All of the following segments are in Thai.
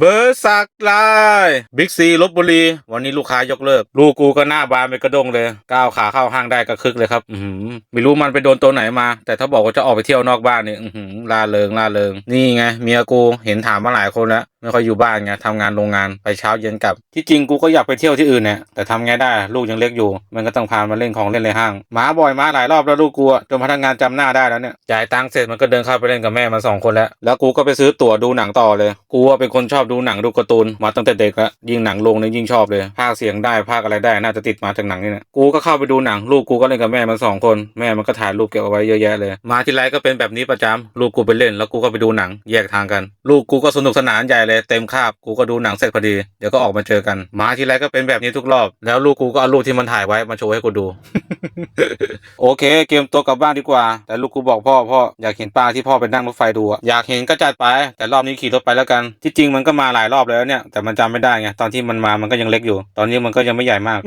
เบอร์สักลายบิ๊กซีลบบุรี วันนี้ลูกค้ายกเลิก ลูกกูก็หน้าบานไปกระดงเลย ก้าวขาเข้าห้างได้ก็คึกเลยครับ อืไม่รู้มันไปโดนตัวไหนมา แต่ถ้าบอกว่าจะออกไปเที่ยวนอกบ้านนี่อืลาเริงลาเริง นี่ไงเมียกูเห็นถามมาหลายคนแล้วไม่ค่อยอยู่บ้านไงทำงานโรงงานไปเช้าเย็นกลับ ที่จริงกูก็อยากไปเที่ยวที่อื่นเนี่ยแต่ทำไงได้ลูกยังเล็กอยู่ มันก็ต้องพามาเล่นของเล่นในห้างหมาบ่อยหมาหลายรอบแล้วลูกกูอะจนพนักงานจำหน้าได้แล้วเนี่ยจ่ายตังค์เสร็จมันก็เดินเข้าไปเล่นกับแม่มันสองคนแล้ว แล้วกูก็ไปซื้อตั๋วดูหนังต่อเลย กูว่าเป็นคนชอบดูหนังดูการ์ตูนมาตั้งแต่เด็กล้วยิ่งหนังลงเนี่ยยิ่งชอบเลยภาคเสียงได้ภาคอะไรได้น่าจะติดมาจากหนังนี่แหละกูก็เข้าไปดูหนังลูกกูก็เล่นกับแม่มันสองคนแม่มันก็ถ่ายรูปเก็บเอาไว้เยอะแยะเลย มาทีไรก็เป็นแบบนี้ประจำลูกกูไปเล่นแล้วกูก็ไปดูหนังแยกทางกัน ลูกกูก็สนุกสนานใหญ่เลยเต็มคาบกูก็ดูหนังเสร็จพอดีเดี๋ยวก็ออกมาเจอกันมาทีไรก็เป็นแบบนี้ทุกรอบ แล้วลูกกูก็เอารูปที่มันถ่ายไว้มาโชว์ให้กูดู โอเค เกมตัวกลับบ้านดีกว่า แต่ลูกกูบอกพ่อพ่ออยากเห็นปลาที่พ่อไปนั่งรถไฟดูอะอยากเห็นก็จัดไป แต่รอบนี้ขี่รถไปแล้วกัน ที่จริงมันก็มาหลายรอบแล้วเนี่ย แต่มันจำไม่ได้ไงตอนที่มันมามันก็ยังเล็กอยู่ ตอนนี้มันก็ยังไม่ใหญ่มาก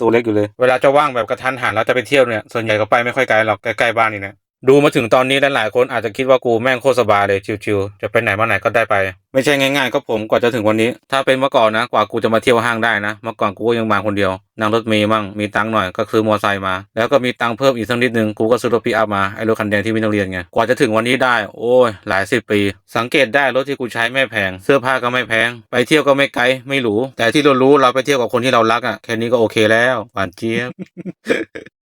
ตัวเล็กอยู่เลย เวลาจะว่างแบบกระทันหันแล้วจะไปเที่ยวเนี่ยส่วนใหญ่ก็ไปไม่ค่อยไกลหรอกใกล้ๆบ้านนี่นะ ดูมาถึงตอนนี้หลายๆคนอาจจะคิดว่ากูแม่งโคตรสบายเลยชิวๆจะไปไหนมาไหนก็ได้ไป ไม่ใช่ง่ายๆก็ผมกว่าจะถึงวันนี้ ถ้าเป็นเมื่อก่อนนะกว่ากูจะมาเที่ยวห้างได้นะเมื่อก่อนกูก็ยังมาคนเดียวนั่งรถเมย์มั่งมีตังค์หน่อยก็ซื้อมอไซค์มา แล้วก็มีตังค์เพิ่มอีกสักนิดนึงกูก็ซื้อรถพีอัพมาไอ้รถคันแดงที่ไม่ต้องเรียนไงกว่าจะถึงวันนี้ได้โอ้ยหลายสิบปี สังเกตได้รถที่กูใช้ไม่แพง เสื้อผ้าก็ไม่แพง ไปเที่ยวก็ไม่ไกลไม่หรูแต่ที่เรารู้เราไปเที่ยวกับคนที่เรารักอะแค่นี้ก็โอเคแล้วหวานเจี๊ยบ